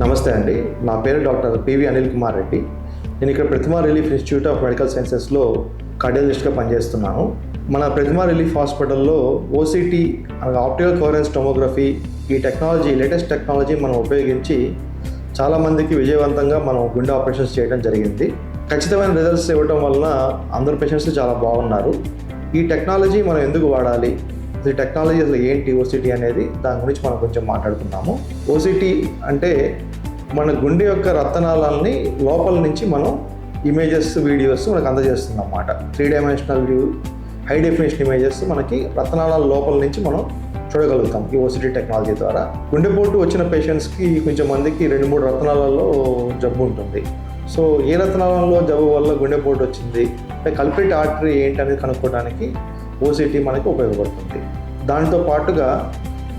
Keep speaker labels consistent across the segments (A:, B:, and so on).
A: నమస్తే అండి. నా పేరు డాక్టర్ పివి అనిల్ కుమార్ రెడ్డి. నేను ఇక్కడ Pratima relief institute of medical సైన్సెస్లో కార్డియాలజిస్ట్గా పనిచేస్తున్నాను. మన ప్రతిమా రిలీఫ్ హాస్పిటల్లో ఓసిటీ అనగా ఆప్టికల్ కోరెన్స్ టోమోగ్రఫీ ఈ టెక్నాలజీ లేటెస్ట్ టెక్నాలజీ మనం ఉపయోగించి చాలామందికి విజయవంతంగా మనం గుండె ఆపరేషన్స్ చేయడం జరిగింది. ఖచ్చితమైన రిజల్ట్స్ ఇవ్వడం వలన అందరు పేషెంట్స్ చాలా బాగున్నారు. ఈ టెక్నాలజీ మనం ఎందుకు వాడాలి? ఈ టెక్నాలజీ ఏంటి ఓసిటీ అనేది దాని గురించి మనం కొంచెం మాట్లాడుకుందాము. ఓసిటీ అంటే మన గుండె యొక్క రత్నాలని లోపల నుంచి మనం ఇమేజెస్ వీడియోస్ మనకు అందజేస్తుంది అన్నమాట three dimensional view high definition images మనకి రత్నాల లోపల నుంచి మనం చూడగలుగుతాం ఈ ఓసిటీ టెక్నాలజీ ద్వారా. గుండెపోటు వచ్చిన పేషెంట్స్కి కొంచెం మందికి రెండు మూడు రత్నాలలో జబ్బు ఉంటుంది. సో ఏ రత్నాలలో జబ్బు వల్ల గుండెపోటు వచ్చింది? కల్పిట్ ఆర్టరీ ఏంటి అనేది కనుక్కోవడానికి ఓసిటీ మనకి ఉపయోగపడుతుంది. దాంతో పాటుగా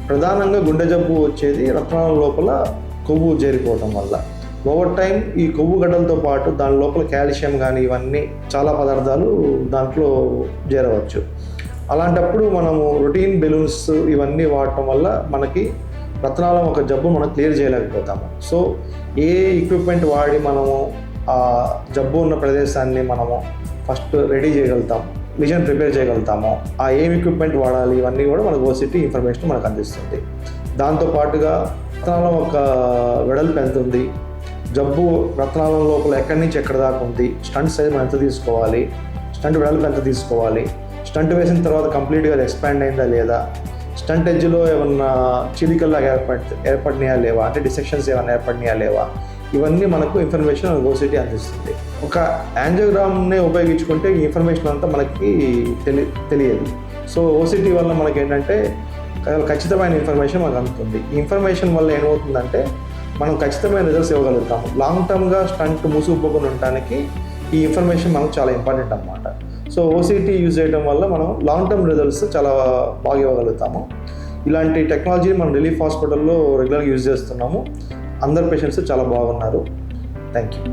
A: ప్రధానంగా గుండె జబ్బు వచ్చేది రత్నాల లోపల కొవ్వు చేరిపోవటం వల్ల. ఓవర్ టైం ఈ కొవ్వు గడ్డలతో పాటు దాని లోపల కాల్షియం కానీ ఇవన్నీ చాలా పదార్థాలు దాంట్లో చేరవచ్చు. అలాంటప్పుడు మనము రొటీన్ బెలూన్స్ ఇవన్నీ వాడటం వల్ల మనకి రత్నాల ఒక జబ్బు మనం క్లియర్ చేయలేకపోతాము. సో ఏ ఎక్విప్మెంట్ వాడి మనము ఆ జబ్బు ఉన్న ప్రదేశాన్ని మనము ఫస్ట్ రెడీ చేయగలుగుతాం? విజన్ ప్రిపేర్ చేయగలుగుతాము ఆ ఏం ఎక్విప్మెంట్ వాడాలి ఇవన్నీ కూడా మనకు ఓసిటీ ఇన్ఫర్మేషన్ మనకు అందిస్తుంది. దాంతో పాటుగా రత్నాలం ఒక వెడల్పు ఎంత ఉంది? జబ్బు రత్నాలం లోపల ఎక్కడి నుంచి ఎక్కడ దాకా ఉంది? స్టంట్ సైజ్ మనం ఎంత తీసుకోవాలి? స్టంట్ వెడల్పు ఎంత తీసుకోవాలి? స్టంట్ వేసిన తర్వాత కంప్లీట్గా అది ఎక్స్పాండ్ అయిందా లేదా? స్టంట్ ఎడ్జ్లో ఏమన్నా చిలికల్లాగా ఏర్పడి ఏర్పడినాయా లేవా? అంటే డిసెక్షన్స్ ఏమైనా ఏర్పడినాయా లేవా? ఇవన్నీ మనకు ఇన్ఫర్మేషన్ ఓసిటీ అందిస్తుంది. ఒక యాంజియోగ్రామ్ని ఉపయోగించుకుంటే ఈ ఇన్ఫర్మేషన్ అంతా మనకి తెలి తెలియదు. సో ఓసిటీ వల్ల మనకి ఏంటంటే ఖచ్చితమైన ఇన్ఫర్మేషన్ మనకు అందుతుంది. ఈ ఇన్ఫర్మేషన్ వల్ల ఏమవుతుందంటే మనం ఖచ్చితమైన రిజల్ట్స్ ఇవ్వగలుగుతాము. లాంగ్ టర్మ్గా స్టంట్ మూసుకుపోకుండా ఉండడానికి ఈ ఇన్ఫర్మేషన్ మనకు చాలా ఇంపార్టెంట్ అనమాట సో ఓసిటీ యూజ్ చేయడం వల్ల మనం లాంగ్ టర్మ్ రిజల్ట్స్ చాలా బాగా ఇవ్వగలుగుతాము. ఇలాంటి టెక్నాలజీని మనం రిలీఫ్ హాస్పిటల్లో రెగ్యులర్గా యూజ్ చేస్తున్నాము. అందరు పేషెంట్స్ చాలా బాగున్నారు. Thank you